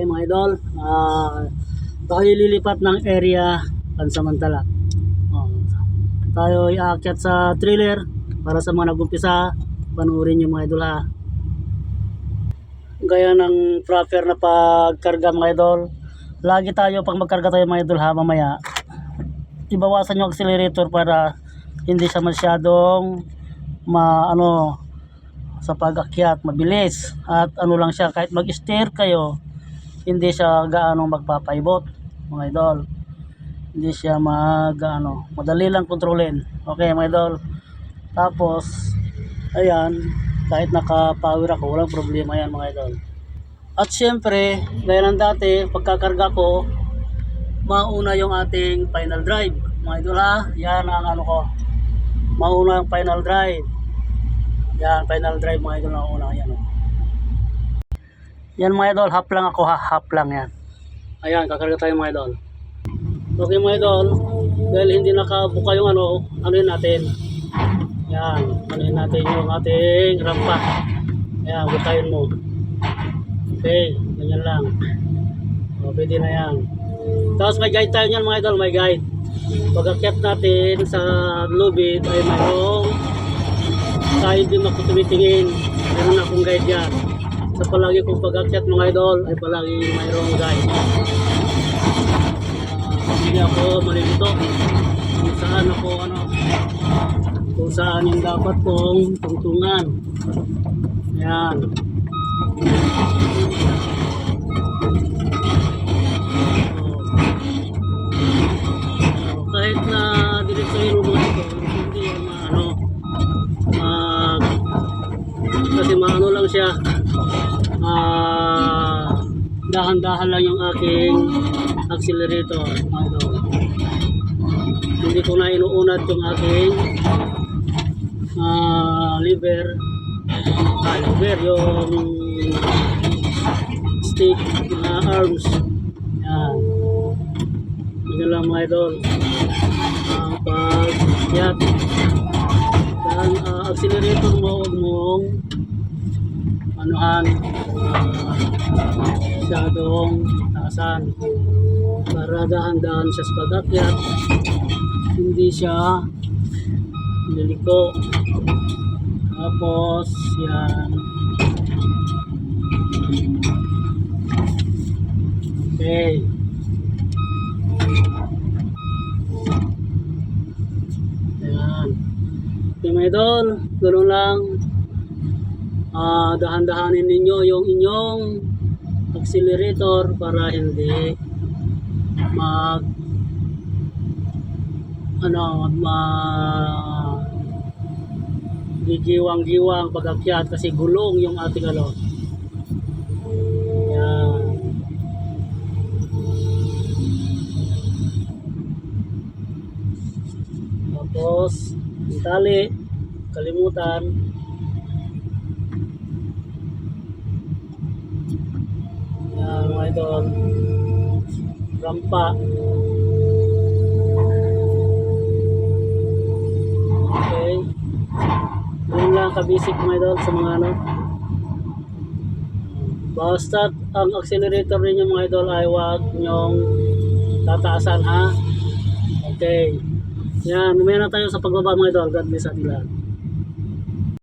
Okay mga idol, ah tayo lilipat ng area pansamantala. Oh, tayo iakyat sa trailer para sa mga nag-umpisa, panuorin yung mga idol ha. Gaya ng proper na pagkarga mga idol, lagi tayo pag magkarga tayo mga idol ha mamaya, ibawasan yung accelerator para hindi siya masyadong ma ano sa pag-akyat mabilis at ano lang siya kahit mag-steer kayo hindi siya gaano magpapaibot mga idol. Hindi siya mag ano madali lang kontrolin. Okay mga idol. Tapos ayan kahit naka power ako walang problema yan mga idol. At syempre gaya ng dati pagkakarga ko mauna yung ating final drive. Mga idol ha? Yan ang ano ko. Mauna yung final drive. Yan final drive mga idol na una yan oh. Yan mga idol half lang ako ha? Half lang yan. Ayan kakarga tayo mga idol. Okay mga idol. Dahil hindi nakabuka yung ano ano yun natin. Yan ano yun natin yung ating rampa. Ayan butayin mo. Okay ganyan lang. O pwede na yan. Tapos may guide tayo niyan mga idol may guide. Pag akyat natin sa lubid ay mayroong tayo din makutumitingin. Meron akong guide yan sa palagi kong pag-akyat mga idol ay palagi mayroong guide. Ah, hindi ako malilito kung saan ako ano kung saan yung dapat kong tungtungan. Yan Oh, kahit na diretso ah dahan-dahan lang yung aking accelerator. Ano? Hindi ko na inuunat yung aking ah lever. Ah lever yung stick na arms. Yan. Yun lang mga idol. Ang pag yan yan ah, accelerator mo huwag mong anuhan uh, masyadong taasan. Para dahan-dahan siya sa pag-akyat hindi siya liliko tapos yan. Okay. Ayan. Okay mga idol, ganoon lang. Ah, dahan-dahanin ninyo yung inyong accelerator para hindi mag ano, ma gigiwang-giwang pag-akyat kasi gulong yung ating ano. Ayan. Tapos, yung kalimutan. Mga idol. Rampa. Okay. Yun lang kabisik mga idol sa mga ano. Basta ang accelerator ninyo mga idol ay huwag nyong tataasan ha. Okay. Yan, mamaya na tayo sa pagbaba mga idol. God bless ating lahat.